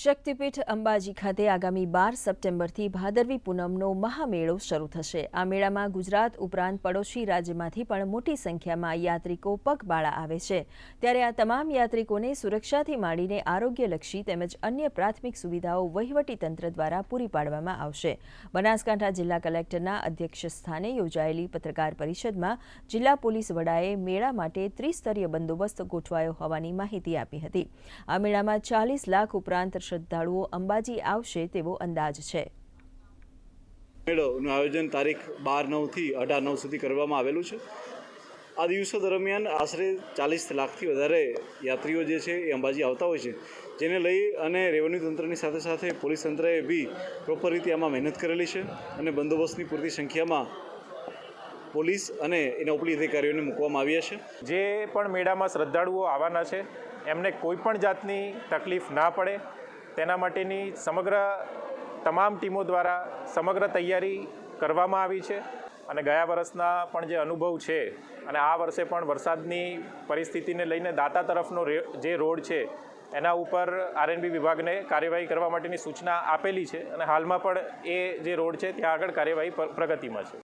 શક્તિપીઠ અંબાજી ખાતે આગામી બાર સપ્ટેમ્બરથી ભાદરવી પૂનમનો મહામેળો શરૂ થશે. આ મેળામાં ગુજરાત ઉપરાંત પડોશી રાજ્યમાંથી પણ મોટી સંખ્યામાં યાત્રિકો પગબાળા આવે છે. ત્યારે આ તમામ યાત્રિકોને સુરક્ષાથી માંડીને આરોગ્યલક્ષી તેમજ અન્ય પ્રાથમિક સુવિધાઓ વહીવટીતંત્ર દ્વારા પૂરી પાડવામાં આવશે. બનાસકાંઠા જિલ્લા કલેક્ટરના અધ્યક્ષ સ્થાને યોજાયેલી પત્રકાર પરિષદમાં જિલ્લા પોલીસ વડાએ મેળા માટે ત્રિસ્તરીય બંદોબસ્ત ગોઠવાયો હોવાની માહિતી આપી હતી. આ મેળામાં ચાલીસ લાખ ઉપરાંત શ્રદ્ધાળુઓ અંબાજી આવશે તેવો અંદાજ છે. મેળોનું આયોજન તારીખ બાર નવથી અઢાર નવ સુધી કરવામાં આવેલું છે. આ દિવસો દરમિયાન આશરે ચાલીસ લાખથી વધારે યાત્રીઓ જે છે એ અંબાજી આવતા હોય છે. જેને લઈ અને રેવન્યુ તંત્રની સાથે સાથે પોલીસ તંત્રએ બી પ્રોપર રીતે આમાં મહેનત કરેલી છે અને બંદોબસ્તની પૂરતી સંખ્યામાં પોલીસ અને એના ઉપલી અધિકારીઓને મૂકવામાં આવ્યા છે. જે પણ મેળામાં શ્રદ્ધાળુઓ આવવાના છે એમને કોઈ પણ જાતની તકલીફ ના પડે. તેના માટેની સમગ્ર તમામ ટીમો દ્વારા સમગ્ર તૈયારી કરવામાં આવી છે. અને ગયા વર્ષના પણ જે અનુભવ છે અને આ વર્ષે પણ વરસાદની પરિસ્થિતિને લઈને દાતા તરફનો જે રોડ છે, એના ઉપર આરએનબી વિભાગને કાર્યવાહી કરવા માટેની સૂચના આપેલી છે અને હાલમાં પણ એ જે રોડ છે, ત્યાં આગળ કાર્યવાહી પ્રગતિમાં છે.